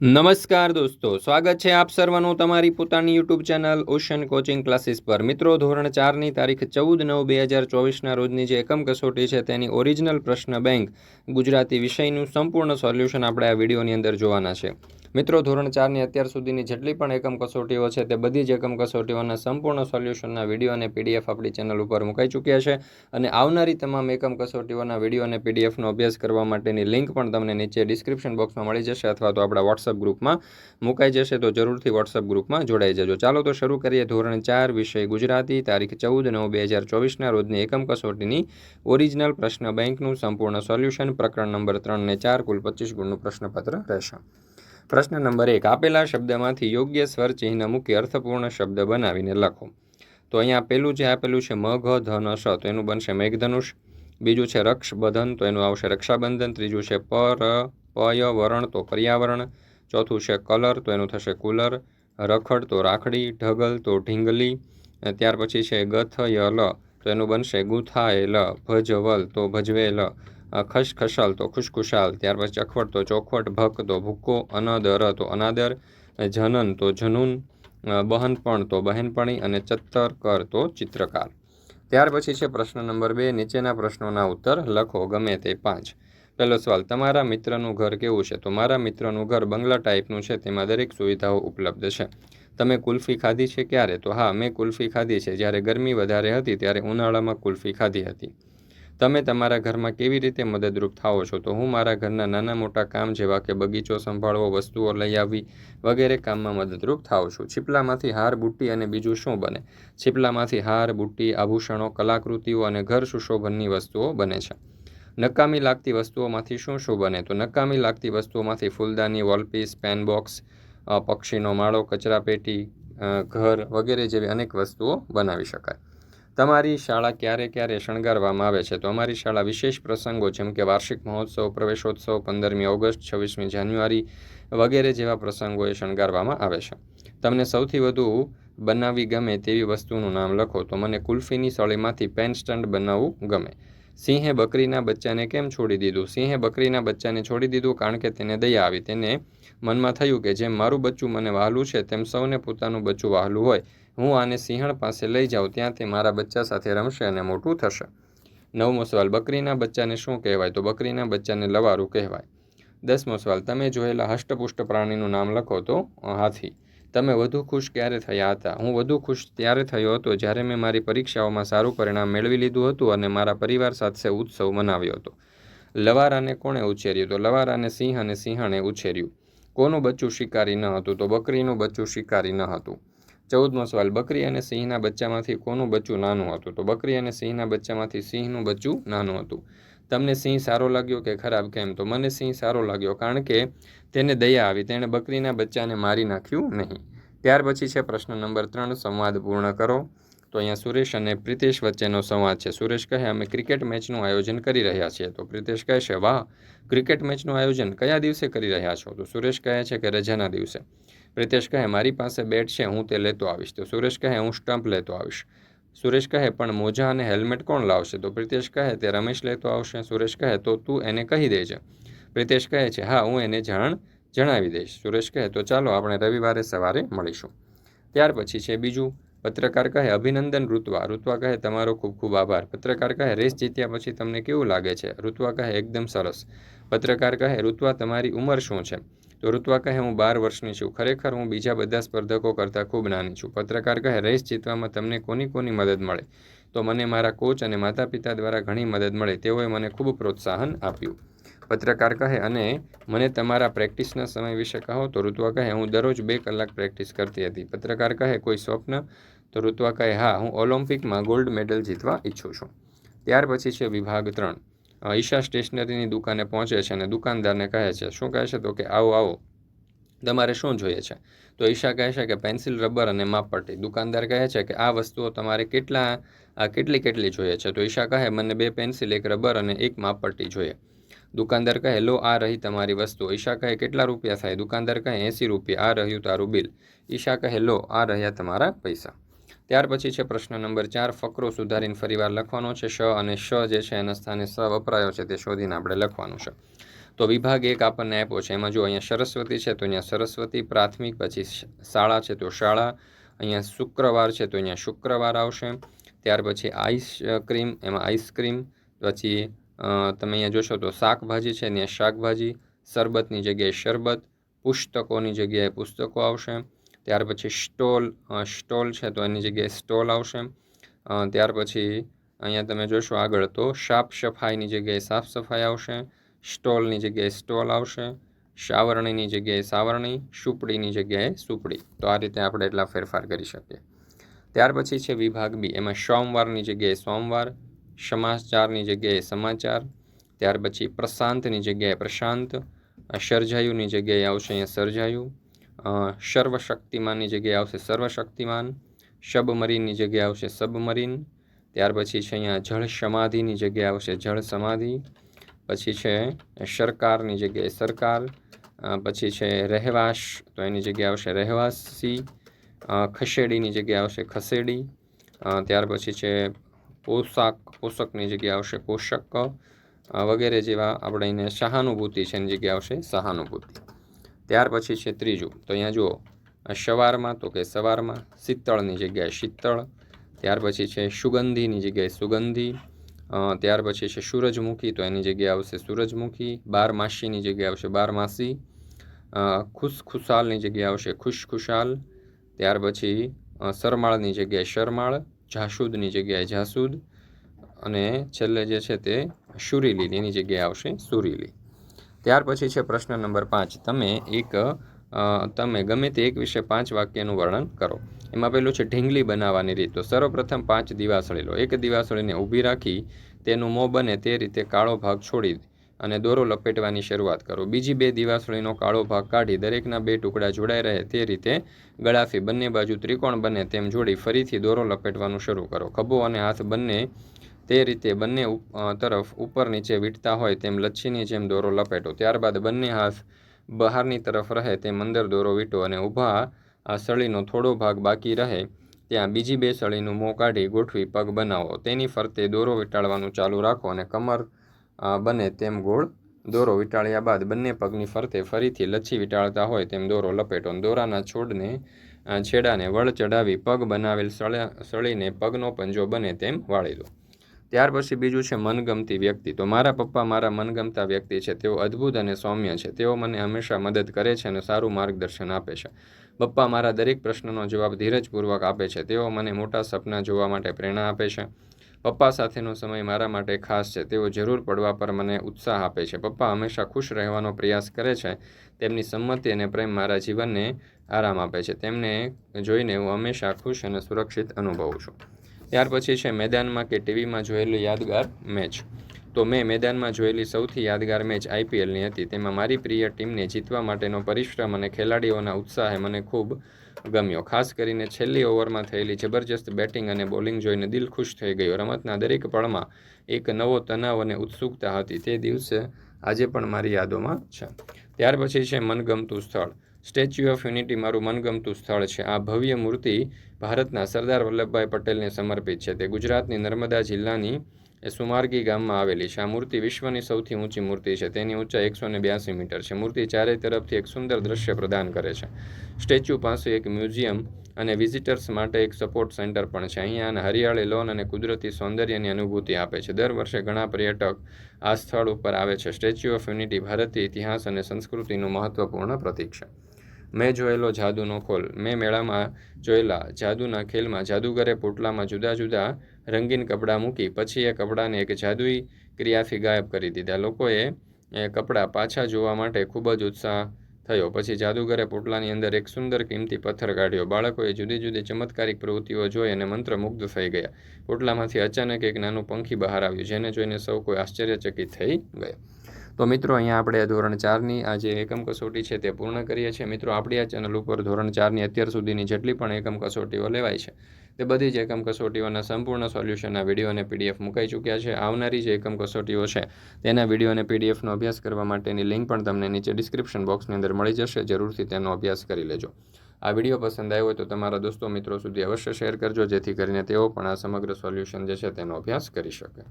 નમસ્કાર દોસ્તો, સ્વાગત છે આપ સર્વનું તમારી પોતાની YouTube channel Ocean coaching classes પર. મિત્રો, ધોરણ ચારની તારીખ ચૌદ નવ બે હજાર ચોવીસના રોજની જે એકમ કસોટી છે તેની ઓરિજિનલ પ્રશ્ન બેંક ગુજરાતી વિષયનું સંપૂર્ણ સોલ્યુશન આપણે આ વિડીયોની અંદર જોવાના છે. મિત્રો, ધોરણ ચારની અત્યાર સુધીની જેટલી પણ એકમ કસોટીઓ છે તે બધી જ એકમ કસોટીઓના સંપૂર્ણ સોલ્યુશનના વીડિયો અને પીડીએફ આપણી ચેનલ ઉપર મુકાઈ ચૂક્યા છે અને આવનારી તમામ એકમ કસોટીઓના વીડિયો અને પીડીએફનો અભ્યાસ કરવા માટેની લિંક પણ તમને નીચે ડિસ્ક્રિપ્શન બોક્સમાં મળી જશે અથવા તો આપણા વોટ્સઅપ ગ્રુપમાં. મુકાઈ જશે તો જરૂરથી વોટ્સઅપ ગ્રુપમાં જોડાઈ જજો. ચાલો તો શરૂ કરીએ ધોરણ ચાર વિષય ગુજરાતી, તારીખ ચૌદ નવ બે હજાર ચોવીસના રોજની એકમ કસોટીની ઓરિજિનલ પ્રશ્ન બેંકનું સંપૂર્ણ સોલ્યુશન પ્રકરણ નંબર ત્રણ ને ચાર કુલ પચીસ ગુણનું પ્રશ્નપત્ર રહેશે. પ્રશ્ન નંબર એક, આપેલા શબ્દમાંથી યોગ્ય સ્વર ચિહ્ન મૂકી અર્થપૂર્ણ શબ્દ બનાવીને લખો. તો અહીંયા પેલું જે આપેલું છે મ ઘ ધ ન શ તો એનું બનશે મેઘધનુષ. બીજું છે રક્ષબંધન તો એનું આવશે રક્ષાબંધન. ત્રીજું છે, પર, પય, વરણ, તો પર્યાવરણ. ચોથું છે કલર, તો એનું થશે કુલર. રખડ તો રાખડી, ઢગલ તો ઢીંગલી. ત્યાર પછી છે ગથ ય લ તો એનું બનશે ગુથાય લ ભજવલ તો ભજવે લ ખસખસાલ તો ખુશખુશાલ. ત્યાર પછી ચખવટ તો ચોખવટ, ભક તો ભૂક્કો અનદર તો અનાદર. જનન તો જનૂન. બહનપણ તો બહેનપણી અને ચત્તર કર તો ચિત્રકાર. ત્યાર પછી છે પ્રશ્ન નંબર બે, નીચેના પ્રશ્નોના ઉત્તર લખો ગમે તે પાંચ. પહેલો સવાલ, તમારા મિત્રનું ઘર કેવું છે? તો મારા મિત્રનું ઘર બંગલા ટાઈપનું છે, તેમાં દરેક સુવિધાઓ ઉપલબ્ધ છે. તમે કુલ્ફી ખાધી છે ક્યારે? તો હા, મેં કુલ્ફી ખાધી છે. જ્યારે ગરમી વધારે હતી, ત્યારે ઉનાળામાં કુલ્ફી ખાધી હતી. તમે તમારા ઘરમાં કેવી રીતે મદદરૂપ થાઓ છો? તો હું મારા ઘરના નાના મોટા કામ જેવા કે બગીચો સંભાળવો, વસ્તુઓ લઈ આવવી વગેરે કામમાં મદદરૂપ થાઉં છું. છીપલામાંથી હાર, બુટ્ટી અને બીજું શું બને? છીપલામાંથી હાર, બુટ્ટી, આભૂષણો, કલાકૃતિઓ અને ઘર સુશોભનની વસ્તુઓ બને છે. નકામી લાગતી વસ્તુઓમાંથી શું શું બને? તો નકામી લાગતી વસ્તુઓમાંથી ફૂલદાની, વોલપીસ પેન બોક્સ પક્ષીનો માળો કચરાપેટી ઘર વગેરે જેવી અનેક વસ્તુઓ બનાવી શકાય. તમારી શાળા ક્યારે ક્યારે શણગારવામાં આવે છે? તો અમારી શાળા વિશેષ પ્રસંગો જેમ કે વાર્ષિક મહોત્સવ, પ્રવેશોત્સવ, પંદરમી ઓગસ્ટ, છવ્વીસમી જાન્યુઆરી વગેરે જેવા પ્રસંગોએ શણગારવામાં આવે છે. તમને સૌથી વધુ બનાવવી ગમે તેવી વસ્તુનું નામ લખો. તો મને કુલ્ફીની સળીમાંથી પેન સ્ટન્ડ બનાવવું ગમે. સિંહે બકરીના બચ્ચાને કેમ છોડી દીધું? સિંહે બકરીના બચ્ચાને છોડી દીધું કારણ કે તેને દયા આવી. તેને મનમાં થયું કે જેમ મારું બચ્ચું મને વહાલું છે, તેમ સૌને પોતાનું બચ્ચું વહાલું હોય. હું આને સિંહણ પાસે લઈ જાઉં, ત્યાં તે મારા બચ્ચા સાથે રમશે અને મોટું થશે. નવમો સવાલ, બકરીના બચ્ચાને શું કહેવાય? તો બકરીના બચ્ચાને લવારું કહેવાય. દસમો સવાલ, તમે જોયેલા હષ્ટપુષ્ટ પ્રાણીનું નામ લખો તો હાથી. તમે વધુ ખુશ ક્યારે થયા હતા? હું વધુ ખુશ ત્યારે થયો હતો જ્યારે મેં મારી પરીક્ષાઓમાં સારું પરિણામ મેળવી લીધું હતું અને મારા પરિવાર સાથે ઉત્સવ મનાવ્યો હતો. લવારાને કોણે ઉછેર્યું તો? લવારાને સિંહ અને સિંહણે ઉછેર્યું. કોનું બચ્ચું શિકારી ન હતું તો બકરીનું બચ્ચું શિકારી ન હતું? ચૌદમો સવાલ, બકરી અને સિંહના બચ્ચામાંથી કોનું બચ્ચું નાનું હતું તો? બકરી અને સિંહના બચ્ચામાંથી સિંહનું બચ્ચું નાનું હતું. તમને સિંહ સારો લાગ્યો કે ખરાબ કેમ? તો મને સિંહ સારો લાગ્યો કારણ કે તેને દયા આવી. તેણે બકરીના બચ્ચાને મારી નાખ્યું નહીં. ત્યાર પછી છે પ્રશ્ન નંબર ત્રણ, સંવાદ પૂર્ણ કરો. તો અહીંયા સુરેશ અને પ્રિતેશ વચ્ચેનો સંવાદ છે. સુરેશ કહે, અમે ક્રિકેટ મેચનું આયોજન કરી રહ્યા છીએ. તો પ્રિતેશ કહે છે, વાહ, ક્રિકેટ મેચનું આયોજન કયા દિવસે કરી રહ્યા છો? તો સુરેશ કહે છે કે રજાના દિવસે. પ્રિતેશ કહે, મારી પાસે બેટ છે, હું તે લેતો આવીશ. તો સુરેશ કહે, હું સ્ટમ્પ લેતો આવીશ. સુરેશ કહે, પણ મોજા અને હેલ્મેટ કોણ લાવશે? તો પ્રિતેશ કહે, તે રમેશ લેતો આવશે. સુરેશ કહે, તો તું એને કહી દેજે. પ્રિતેશ કહે છે, હા, હું એને જાણ, જણાવી દઈશ. સુરેશ કહે, તો ચાલો, આપણે રવિવારે સવારે મળીશું. ત્યાર પછી છે બીજું, પત્રકાર કહે, અભિનંદન, ઋત્વા. ઋત્વા કહે, તમારો ખૂબ ખૂબ આભાર. પત્રકાર કહે, રેસ જીત્યા પછી તમને કેવું લાગે છે? ઋત્વા કહે, એકદમ સરસ. પત્રકાર કહે, ઋત્વા, તમારી ઉંમર શું છે? તો ઋત્વા કહે, હું બાર વર્ષની છું. ખરેખર હું બીજા બધા સ્પર્ધકો કરતાં ખૂબ નાની છું. પત્રકાર કહે, રેસ જીતવામાં તમને કોની કોની મદદ મળે? તો મને મારા કોચ અને માતા પિતા દ્વારા ઘણી મદદ મળે. તેઓએ મને ખૂબ પ્રોત્સાહન આપ્યું. પત્રકાર કહે, અને મને તમારા પ્રેક્ટિસના સમય વિશે કહો. તો ઋત્વા કહે, હું દરરોજ બે કલાક પ્રેક્ટિસ કરતી હતી. પત્રકાર કહે, કોઈ સ્વપ્ન? તો ઋત્વા કહે, હા, હું ઓલિમ્પિકમાં ગોલ્ડ મેડલ જીતવા ઈચ્છું છું. ત્યાર પછી છે વિભાગ ત્રણ. ઈશા સ્ટેશનરીની દુકાને પહોંચે છે અને દુકાનદારને કહે છે, શું કહે છે? તો કે, આવો આવો, તમારે શું જોઈએ છે? તો ઈશા કહે છે કે, પેન્સિલ, રબર અને માપપટ્ટી. દુકાનદાર કહે છે કે, આ વસ્તુઓ તમારે કેટલા કેટલી કેટલી જોઈએ છે? તો ઈશા કહે, મને બે પેન્સિલ, એક રબર અને એક માપપટ્ટી જોઈએ. દુકાનદાર કહે, લો, આ રહી તમારી વસ્તુ. ઈશા કહે, કેટલા રૂપિયા થાય? દુકાનદાર કહે, એંસી રૂપિયા, આ રહ્યું તારું બિલ. ઈશા કહે, લો, આ રહ્યા તમારા પૈસા. ત્યાર પછી છે પ્રશ્ન નંબર ચાર, ફકરો સુધારીને ફરીવાર લખવાનો છે, શ અને શ જે છે એના સ્થાને સ વપરાયો છે, તે શોધીને આપણે લખવાનું છે. તો વિભાગ એક આપણને આપ્યો છે, એમાં જો અહીંયા સરસ્વતી છે, તો અહીંયા સરસ્વતી પ્રાથમિક, પછી શાળા છે, તો શાળા, અહીંયા શુક્રવાર છે, તો અહીંયા શુક્રવાર આવશે. ત્યાર પછી આઈસ ક્રીમ, એમાં આઈસક્રીમ પછી તમે અહીંયા જોશો તો શાકભાજી છે ત્યાં શાકભાજી, શરબતની જગ્યાએ શરબત, પુસ્તકોની જગ્યાએ પુસ્તકો આવશે. ત્યાર પછી સ્ટોલ સ્ટોલ છે તો એની જગ્યાએ સ્ટોલ આવશે. ત્યાર પછી અહીંયા તમે જોશો આગળ તો સાફ સફાઈની જગ્યાએ સાફ સફાઈ આવશે, સ્ટોલની જગ્યાએ સ્ટોલ આવશે, સાવરણીની જગ્યાએ સાવરણી, સુપડીની જગ્યાએ સુપડી. તો આ રીતે આપણે એટલા ફેરફાર કરી શકીએ. ત્યાર પછી છે વિભાગ બી. એમાં સોમવારની જગ્યાએ સોમવાર, સમાચારની જગ્યાએ સમાચાર, ત્યાર પછી પ્રશાંતની જગ્યાએ પ્રશાંત સર્જાયુંની જગ્યાએ આવશે અહીંયા સર્જાયું સર્વશક્તિમાનની જગ્યાએ આવશે સર્વશક્તિમાન શબમરીનની જગ્યાએ આવશે સબમરીન, ત્યાર પછી છે અહીંયા જળ સમાધિની જગ્યાએ આવશે જળ સમાધિ, પછી છે સરકારની જગ્યાએ સરકાર પછી છે રહેવાસ, તો એની જગ્યાએ આવશે રહેવાસી ખસેડીની જગ્યાએ આવશે ખસેડી ત્યાર પછી છે પોશાક, પોષકની જગ્યાએ આવશે પોષક વગેરે જેવા આપણે એને સહાનુભૂતિ છે એની જગ્યાએ આવશે સહાનુભૂતિ. ત્યાર પછી છે ત્રીજું. તો અહીંયા જુઓ સવારમાં, તો કે સવારમાં શીતળની જગ્યાએ શીતળ, ત્યાર પછી છે સુગંધીની જગ્યાએ સુગંધી ત્યાર પછી છે સૂરજમુખી, તો એની જગ્યાએ આવશે સૂરજમુખી બારમાસીની જગ્યાએ આવશે બારમાસી ખુશખુશાલની જગ્યાએ આવશે ખુશખુશાલ, ત્યાર પછી સરમાળની જગ્યાએ શરમાળ, જાસૂદની જગ્યાએ જાસૂદ, અને છેલ્લે જે છે તે સુરીલીની એની જગ્યાએ આવશે સુરીલી. ત્યાર પછી છે પ્રશ્ન નંબર પાંચ. તમે એક તમે ગમે તે એક વિશે પાંચ વાક્યનું વર્ણન કરો. એમાં પેલું છે ઢીંગલી બનાવવાની રીત. તો સર્વપ્રથમ પાંચ દિવાસળી લો. એક દિવાસળીને ઊભી રાખી તેનું મોં બને તે રીતે કાળો ભાગ છોડી અને દોરો લપેટવાની શરૂઆત કરો. બીજી બે દિવાસળીનો કાળો ભાગ કાઢી દરેકના બે ટુકડા જોડાઈ રહે તે રીતે ગળાફી બંને બાજુ ત્રિકોણ બને તેમ જોડી ફરીથી દોરો લપેટવાનું શરૂ કરો. ખભો અને હાથ બંને તે રીતે બંને તરફ ઉપર નીચે વીંટતા હોય તેમ લચ્છીની જેમ દોરો લપેટો. ત્યારબાદ બંને હાથ બહારની તરફ રહે તેમ અંદર દોરો વીંટો અને ઊભા આ સળીનો થોડો ભાગ બાકી રહે ત્યાં બીજી બે સળીનું મોં કાઢી ગોઠવી પગ બનાવો. તેની ફરતે દોરો વીંટાળવાનું ચાલુ રાખો અને કમર બને તેમ ગોળ દોરો વીંટાળ્યા બાદ બંને પગની ફરતે ફરીથી લચ્છી વીંટાળતા હોય તેમ દોરો લપેટો. દોરાના છોડને છેડાને વળ ચડાવી પગ બનાવેલ સળીને પગનો પંજો બને તેમ વાળી દો. ત્યાર પછી બીજું છે મનગમતી વ્યક્તિ. તો મારા પપ્પા મારા મનગમતા વ્યક્તિ છે. તેઓ અદ્ભુત અને સૌમ્ય છે. તેઓ મને હંમેશા મદદ કરે છે અને સારું માર્ગદર્શન આપે છે. પપ્પા મારા દરેક પ્રશ્નનો જવાબ ધીરજપૂર્વક આપે છે. તેઓ મને મોટા સપના જોવા માટે પ્રેરણા આપે છે. પપ્પા સાથેનો સમય મારા માટે ખાસ છે. તેઓ જરૂર પડવા પર મને ઉત્સાહ આપે છે. પપ્પા હંમેશા ખુશ રહેવાનો પ્રયાસ કરે છે. તેમની સંમતિ અને પ્રેમ મારા જીવનને આરામ આપે છે. તેમને જોઈને હું હંમેશા ખુશ અને સુરક્ષિત અનુભવું છું. ત્યાર પછી છે મેદાનમાં કે ટીવીમાં જોયેલી યાદગાર મેચ. તો મેં મેદાનમાં જોયેલી સૌથી યાદગાર મેચ આઈપીએલની હતી. તેમાં મારી પ્રિય ટીમને જીતવા માટેનો પરિશ્રમ અને ખેલાડીઓના ઉત્સાહે મને ખૂબ ગમ્યો. ખાસ કરીને છેલ્લી ઓવરમાં થયેલી જબરજસ્ત બેટિંગ અને બોલિંગ જોઈને દિલ ખુશ થઈ ગયો. રમતના દરેક પળમાં એક નવો તણાવ અને ઉત્સુકતા હતી. તે દિવસે આજે પણ મારી યાદોમાં છે. ત્યાર પછી છે મનગમતું સ્થળ. સ્ટેચ્યુ ઓફ યુનિટી મારું મનગમતું સ્થળ છે. આ ભવ્ય મૂર્તિ ભારતના સરદાર વલ્લભભાઈ પટેલને સમર્પિત છે. તે ગુજરાતની નર્મદા જિલ્લાની એ સુમાર્ગી ગામમાં આવેલી છે. આ મૂર્તિ વિશ્વની સૌથી ઊંચી મૂર્તિ છે. તેની ઊંચાઈ એકસો ને બ્યાસી મીટર છે. મૂર્તિ ચારે તરફથી એક સુંદર દ્રશ્ય પ્રદાન કરે છે. સ્ટેચ્યુ પાસે એક મ્યુઝિયમ અને વિઝિટર્સ માટે એક સપોર્ટ સેન્ટર પણ છે. અહીંયા હરિયાળી લોન અને કુદરતી સૌંદર્યની અનુભૂતિ આપે છે. દર વર્ષે ઘણા પર્યટક આ સ્થળ ઉપર આવે છે. સ્ટેચ્યુ ઓફ યુનિટી ભારતીય ઇતિહાસ અને સંસ્કૃતિનું મહત્વપૂર્ણ પ્રતીક છે. મેં જોયેલો જાદુનો ખોલ મેં મેળામાં જોયેલા જાદુના ખેલમાં જાદુગરે પોટલામાં જુદા જુદા રંગીન કપડાં મૂકી, પછી એ કપડાને એક જાદુઈ ક્રિયાથી ગાયબ કરી દીધા. લોકોએ એ કપડાં પાછા જોવા માટે ખૂબ જ ઉત્સાહ થયો. પછી જાદુગરે પોટલાની અંદર એક સુંદર કિંમતી પથ્થર કાઢ્યો. બાળકોએ જુદી જુદી ચમત્કારિક પ્રવૃત્તિઓ જોઈ અને મંત્રમુગ્ધ થઈ ગયા. પોટલામાંથી અચાનક એક નાનું પંખી બહાર આવ્યું, જેને જોઈને સૌ કોઈ આશ્ચર્યચકિત થઈ ગયા. તો મિત્રો, અહીંયા આપણે ધોરણ ચારની આ જે એકમ કસોટી છે તે પૂર્ણ કરીએ છીએ. મિત્રો, આપણી આ ચેનલ ઉપર ધોરણ ચારની અત્યાર સુધીની જેટલી પણ એકમ કસોટીઓ લેવાય છે, તે બધી જ એકમ કસોટીઓના સંપૂર્ણ સોલ્યુશનના વીડિયો અને પીડીએફ મુકાઈ ચૂક્યા છે. આવનારી જે એકમ કસોટીઓ છે, તેના વીડિયો અને પીડીએફનો અભ્યાસ કરવા માટેની લિંક પણ તમને નીચે ડિસ્ક્રિપ્શન બોક્સની અંદર મળી જશે. જરૂરથી તેનો અભ્યાસ કરી લેજો. આ વીડિયો પસંદ આવ્યો હોય તો તમારા દોસ્તો મિત્રો સુધી અવશ્ય શેર કરજો, જેથી કરીને તેઓ પણ આ સમગ્ર સોલ્યુશન જે છે તેનો અભ્યાસ કરી શકે.